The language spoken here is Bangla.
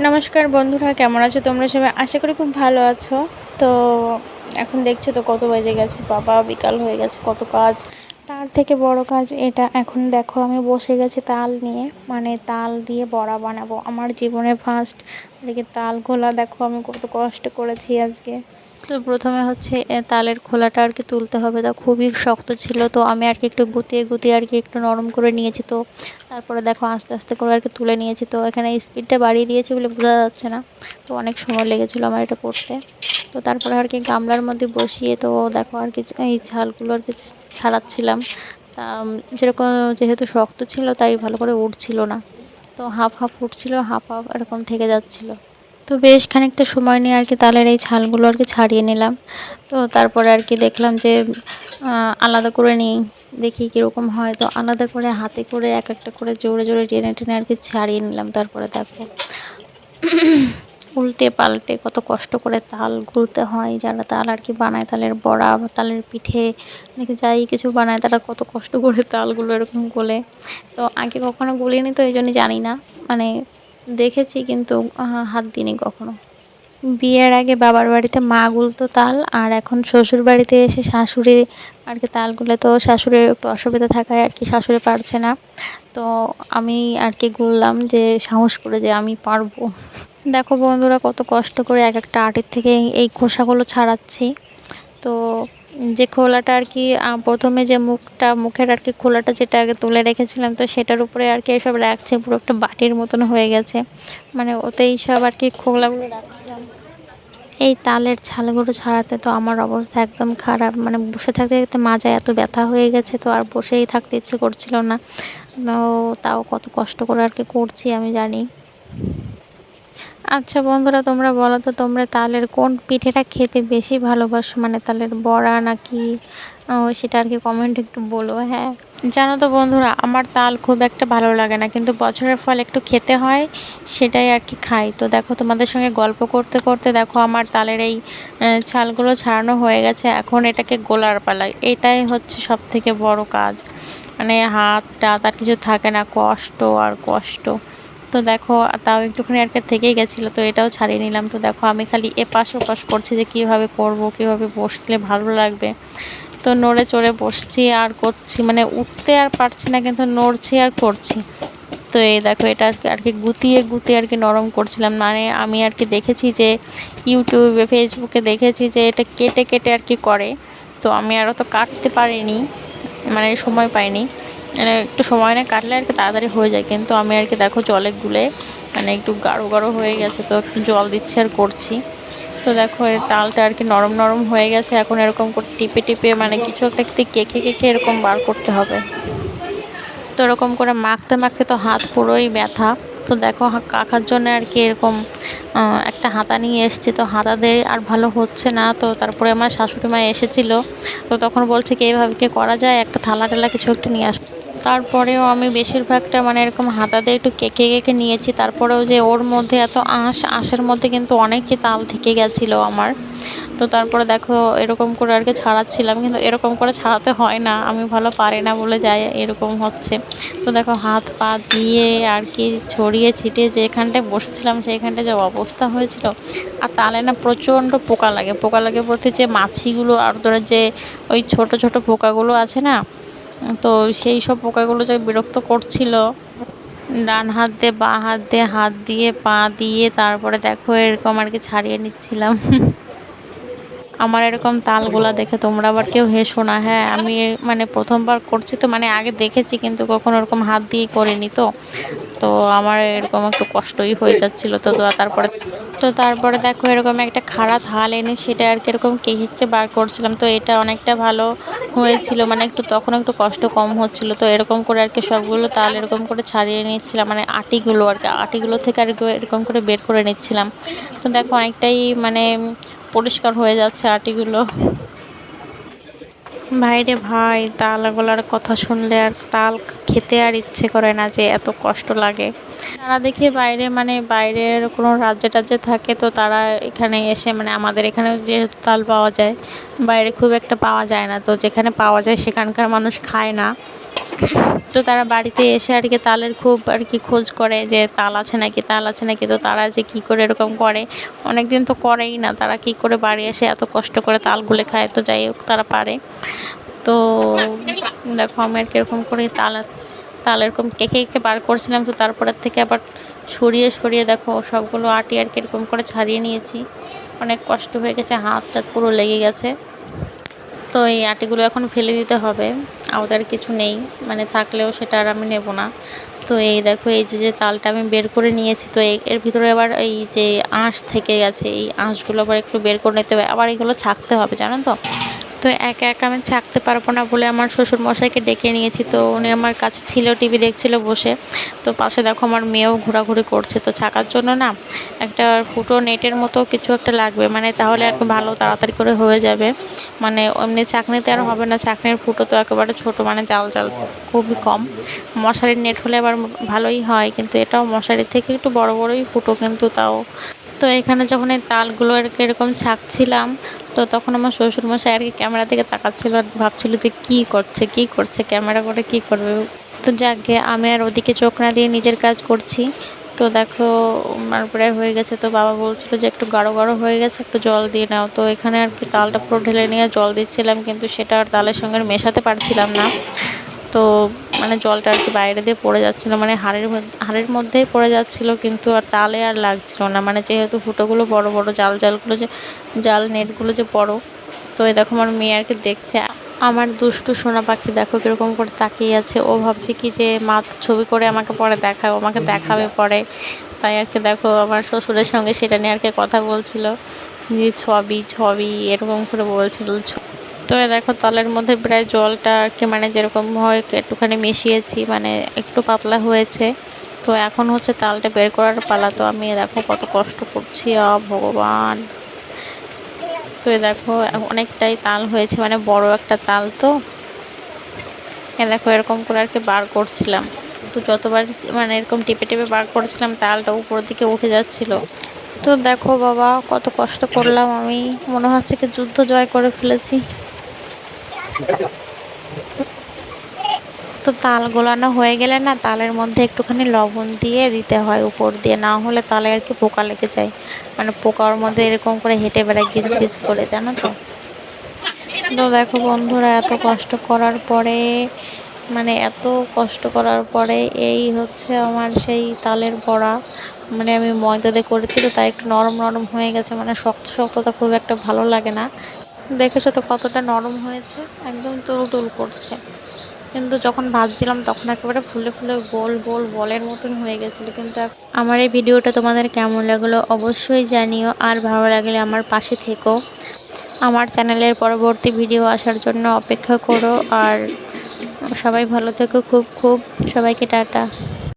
নমস্কার বন্ধুরা, কেমন আছো তোমরা সবাই? আশা করি খুব ভালো আছো। তো এখন দেখছ তো কত বেজে গেছে। বাবা, বিকাল হয়ে গেছে, কত কাজ? তার থেকে বড় কাজ এটা। এখন দেখো, আমি বসে গেছি তাল নিয়ে। মানে তাল দিয়ে বড়া বানাবো। আমার জীবনে ফার্স্ট এদিকে তাল গোলা দেখো আমি কত কষ্ট করেছি আজকে। তো প্রথমে হচ্ছে তালের খোলাটা আর কি তুলতে হবে। তা খুবই শক্ত ছিল, তো আমি আর কি একটু গুতিয়ে গুতিয়ে আর কি একটু নরম করে নিয়েছি তো। তারপরে দেখো আস্তে আস্তে করে আর কি তুলে নিয়েছি তো। এখানে স্পিডটা বাড়িয়ে দিয়েছি বলে বোঝা যাচ্ছে না। তো অনেক সময় লেগেছিলো আমার এটা করতে। তো তারপরে আর কি গামলার মধ্যে বসিয়ে তো দেখো আর কি এই ঝালগুলো আর কি ছাড়াচ্ছিলাম। তা যেরকম যেহেতু শক্ত ছিল, তাই ভালো করে উঠছিল না। তো হাফ হাফ উঠছিল, হাফ হাফ এরকম থেকে যাচ্ছিল। তো বেশ খানিকটা সময় নিয়ে আর কি তালের এই ছালগুলো আর কি ছাড়িয়ে নিলাম। তো তারপরে আর কি দেখলাম যে আলাদা করে নিই, দেখি কীরকম হয়। তো আলাদা করে হাতে করে এক একটা করে জোরে জোরে টেনে টেনে আর কি ছাড়িয়ে নিলাম। তারপরে দেখো, উল্টে পাল্টে কত কষ্ট করে তাল গুলতে হয়। যারা তাল আর কি বানায়, তালের বড়া বা তালের পিঠে নাকি যাই কিছু বানায়, তারা কত কষ্ট করে তালগুলো এরকম গোলে। তো আগে কখনো গুলিনি তো, এই জন্য জানি না। মানে দেখেছি কিন্তু হাত দিইনি কখনো। বিয়ের আগে বাবার বাড়িতে মা গুলতো তাল, আর এখন শ্বশুর বাড়িতে এসে শাশুড়ি, আর কি তালগুলো তো শাশুড়ির একটু অসুবিধা থাকায় আর কি শাশুড়ি পারছে না। তো আমি আর কি গুললাম যে, সাহস করে যে আমি পারব। দেখো বন্ধুরা, কত কষ্ট করে এক একটা আটির থেকে এই খোসাগুলো ছাড়াচ্ছি। তো যে খোলাটা আর কি প্রথমে যে মুখটা, মুখের আর কি খোলাটা যেটা আগে তুলে রেখেছিলাম, তো সেটার উপরে আর কি এসব রাখছে, পুরো একটা বাটির মতন হয়ে গেছে। মানে ওতেই সব আর কি খোলাগুলো রাখছিলাম। এই তালের ছালগুলো ছাড়াতে তো আমার অবস্থা একদম খারাপ মানে বসে থাকতে থাকতে মাজায় এত ব্যথা হয়ে গেছে, তো আর বসেই থাকতে ইচ্ছে করছিল না। তাও কত কষ্ট করে আর কি করছি, আমি জানি। আচ্ছা বন্ধুরা, তোমরা বলো তো, তোমরা তালের কোন পিঠেটা খেতে বেশি ভালোবাসো? মানে তালের বড়া নাকি সেটা আর কি কমেন্ট একটু বলো হ্যাঁ। জানো তো বন্ধুরা, আমার তাল খুব একটা ভালো লাগে না, কিন্তু বছরের ফল একটু খেতে হয়, সেটাই আর কি খাই। তো দেখো, তোমাদের সঙ্গে গল্প করতে করতে দেখো, আমার তালের এই ছালগুলো ছাড়ানো হয়ে গেছে, এখন এটাকে গোলার পালা। এটাই হচ্ছে সব থেকে বড় কাজ। মানে হাত টাত আর কিছু থাকে না, কষ্ট আর কষ্ট। তো দেখো, তাও একটুখানি আর কি থেকেই গেছিল, তো এটাও ছাড়িয়ে নিলাম। তো দেখো, আমি খালি এপাশ ওপাশ করছি যে কীভাবে করব, কীভাবে বসলে ভালো লাগবে। তো নড়ে চড়ে বসছি আর করছি মানে উঠতে আর পারছি না, কিন্তু নড়ছি আর করছি। তো এই দেখো, এটা আর কি- গুতিয়ে গুতিয়ে আর কি নরম করছিলাম। মানে আমি আর কি দেখেছি যে ইউটিউবে ফেসবুকে দেখেছি যে এটা কেটে কেটে আর কি করে। তো আমি আর অত কাটতে পারিনি মানে সময় পাইনি। মানে একটু সময় না কাটলে আর কি তাড়াতাড়ি হয়ে যায়। কিন্তু আমি আর কি দেখো জলে গুলে মানে একটু গাঢ় গাঢ় হয়ে গেছে, তো একটু জল দিচ্ছি আর করছি। তো দেখো এর তালটা আর কি নরম নরম হয়ে গেছে, এখন এরকম করে টিপে টিপে মানে কিছু একটা কেকে কেকে এরকম বার করতে হবে। তো এরকম করে মাখতে মাখতে তো হাত পুরোই ব্যথা। তো দেখো কাকার জন্য আর কি এরকম একটা হাতা নিয়ে এসেছি, তো হাতা দিয়ে আর ভালো হচ্ছে না। তো তারপরে আমার শাশুড়ি মা এসেছিল, তো তখন বলছে কি, এইভাবে কি করা যায়? একটা থালা টালা কিছু একটা নিয়ে আস তারপরেও আমি বেশিরভাগটা মানে এরকম হাতা দিয়ে একটু কেকে কেকে নিয়েছি। তারপরেও যে ওর মধ্যে এত আঁশ, আঁশের মধ্যে কিন্তু অনেকই তাল থেকে গেছিল আমার। তো তারপরে দেখো এরকম করে আর কি ছাড়াচ্ছিলাম, কিন্তু এরকম করে ছাড়াতে হয় না। আমি ভালো পারি না বলে যাই, এরকম হচ্ছে। তো দেখো হাত পা দিয়ে আর কি ছড়িয়ে ছিটিয়ে যেখানটায় বসেছিলাম সেইখানটায় যে অবস্থা হয়েছিল। আর তালে না প্রচণ্ড পোকা লাগে। পোকা লাগে বলতে যে মাছিগুলো আর ধরে যে ওই ছোট ছোট পোকাগুলো আছে না তো সেই সব পোকাগুলো যে বিরক্ত করছিল, ডান হাত দিয়ে, বাঁ হাত দিয়ে হাত দিয়ে, পা দিয়ে, তারপরে দেখো এরকম আর কি ছাড়িয়ে নিচ্ছিলাম। আমার এরকম তালগুলা দেখে তোমরা আবার কেউ হেসো না হ্যাঁ আমি মানে প্রথমবার করছি তো মানে আগে দেখেছি কিন্তু কখনো ওরকম হাত দিয়ে করিনি তো। তো আমার এরকম একটু কষ্টই হয়ে যাচ্ছিল তো তারপরে তো তারপরে দেখো এরকম একটা খাড়া থাল এনে সেটা আর কি এরকম কেকে বার করছিলাম তো, এটা অনেকটা ভালো হয়েছিল মানে একটু তখন একটু কষ্ট কম হচ্ছিল, তো এরকম করে আর কি সবগুলো তাল এরকম করে ছাড়িয়ে নিচ্ছিলাম মানে আটিগুলো আর কি, আটিগুলো থেকে আর এরকম করে বের করে নিচ্ছিলাম। তো দেখো অনেকটাই মানে পরিষ্কার হয়ে যাচ্ছে আটিগুলো। ভাইরে ভাই তালগোলার কথা শুনলে আর তাল খেতে আর ইচ্ছে করে না যে এত কষ্ট লাগে। তারা দেখি বাইরে মানে বাইরের কোনো রাজ্যে টাজ্যে থাকে তো তারা এখানে এসে মানে আমাদের এখানে যেহেতু তাল পাওয়া যায়, বাইরে খুব একটা পাওয়া যায় না। তো যেখানে পাওয়া যায় সেখানকার মানুষ খায় না। তো তারা বাড়িতে এসে আর কি তালের খুব আর কি খোঁজ করে যে তাল আছে নাকি, তাল আছে নাকি। তো তারা যে কি করে এরকম করে অনেক দিন তো করেই না। তারা কি করে বাড়ি এসে এত কষ্ট করে তালগুলো খায়, তো যাই হোক তারা পারে। তো দেখো আমি আর কীরকম করে তাল তাল এরকম কেকে কেকে বার করছিলাম তো তারপরের থেকে আবার সরিয়ে সরিয়ে দেখো সবগুলো আটি আর কীরকম করে ছাড়িয়ে নিয়েছি। অনেক কষ্ট হয়ে গেছে হাত টাত পুরো লেগে গেছে। তো এই আটিগুলো এখন ফেলে দিতে হবে, আমাদের কিছু নেই মানে থাকলেও সেটা আর আমি নেব না। তো এই দেখো, এই যে যে তালটা আমি বের করে নিয়েছি, তো এর ভিতরে আবার এই যে আঁশ থেকে গেছে, এই আঁশগুলো আবার একটু বের করে নিতে হবে। আবার এগুলো ছাকতে হবে, জানো তো? তো একা একা আমি ছাকতে পারব না বলে আমার শ্বশুর মশাইকে ডেকে নিয়েছি। তো উনি আমার কাছে ছিল, টিভি দেখছিল বসে। তো পাশে দেখো আমার মেয়েও ঘোরাঘুরি করছে। তো ছাকার জন্য না একটা ফুটো নেটের মতো কিছু একটা লাগবে। মানে তাহলে আর ভালো তাড়াতাড়ি করে হয়ে যাবে। মানে এমনি চাকনিতে আর হবে না। চাকনির ফুটো তো একেবারে ছোট মানে জাল জাল খুবই কম। মশারির নেট হলে আবার ভালোই হয়, কিন্তু এটাও মশারির থেকে একটু বড় বড়ই ফুটো কিন্তু তাও। তো এখানে যখন এই তালগুলো এরকম ছাকছিলাম তো তখন আমার শ্বশুরমশাই আর কি ক্যামেরা থেকে তাকাচ্ছিল আর ভাবছিল যে কি করছে কি করছে, ক্যামেরা করে কি করবে। তো যাকে আমি আর ওদিকে চোখ না দিয়ে নিজের কাজ করছি। তো দেখো আমার প্রায় হয়ে গেছে। তো বাবা বলছিল যে একটু গাঢ় গাঢ় হয়ে গেছে, একটু জল দিয়ে নাও। তো এখানে আর কি তালটা পুরো ঢেলে নিয়ে জল দিচ্ছিলাম, কিন্তু সেটা আর তালের সঙ্গে মেশাতে পারছিলাম না। তো মানে জলটা আর কি বাইরে দিয়ে পড়ে যাচ্ছিল মানে হাড়ের হাড়ের মধ্যেই পড়ে যাচ্ছিল কিন্তু আর তালে আর লাগছিল না। মানে যেহেতু ফুটোগুলো বড় বড়, জাল জালগুলো যে, জাল নেটগুলো যে বড়, তো এই দেখো আমার মেয়ে আর কি দেখছে। আমার দুষ্টু সোনা পাখি দেখো কীরকম করে তাকিয়ে আছে। ও ভাবছে কি যে মা ছবি করে আমাকে পরে দেখাও আমাকে দেখাবে পরে। তাই আর কি দেখো আমার শ্বশুরের সঙ্গে সেটা নিয়ে আর কি কথা বলছিল। যে ছবি ছবি, এরকম করে বলছিল। তো দেখো তলের মধ্যে প্রায় জলটা আর কি মানে যেরকম হয় একটুখানি মিশিয়েছি মানে একটু পাতলা হয়েছে। তো এখন হচ্ছে তালটা বের করার পালা, তো আমি দেখো কত কষ্ট করছি ভগবান। তো এ দেখো অনেকটাই তাল হয়েছে মানে বড় একটা তাল তো। এ দেখো এরকম করে আর কি বার করছিলাম। তো যতবার মানে এরকম টিপে টিপে বার করছিলাম, তালটা উপর দিকে উঠে যাচ্ছিল। তো দেখো বাবা, কত কষ্ট করলাম আমি। মনে হচ্ছে কি যুদ্ধ জয় করে ফেলেছি। তো তাল গোলানো হয়ে গেলে না তালের মধ্যে একটুখানি লবণ দিয়ে দিতে হয়, উপর দিয়ে। না হলে তালে আর কি পোকা লেগে যায়। মানে পোকার মধ্যে এরকম করে হেঁটে বেড়ায় গিজ গিজ করে, জানো তো? তো দেখো বন্ধুরা, এত কষ্ট করার পরে মানে এত কষ্ট করার পরে এই হচ্ছে আমার সেই তালের বড়া। মানে আমি ময়দা দিয়ে করেছি তো তাই একটু নরম নরম হয়ে গেছে। মানে শক্ত শক্ততা খুব একটা ভালো লাগে না। দেখেছ তো কতটা নরম হয়েছে? একদম তুল তুল করছে। কিন্তু যখন ভাজছিলাম তখন একেবারে ফুলে ফুলে গোল গোল বলের মতন হয়ে গেছিল। কিন্তু আমার এই ভিডিওটা তোমাদের কেমন লাগল অবশ্যই জানিও। আর ভালো লাগলে আমার পাশে থেকো। আমার চ্যানেলের পরবর্তী ভিডিও আসার জন্য অপেক্ষা করো। আর সবাই ভালো থেকো, খুব খুব। সবাইকে টাটা।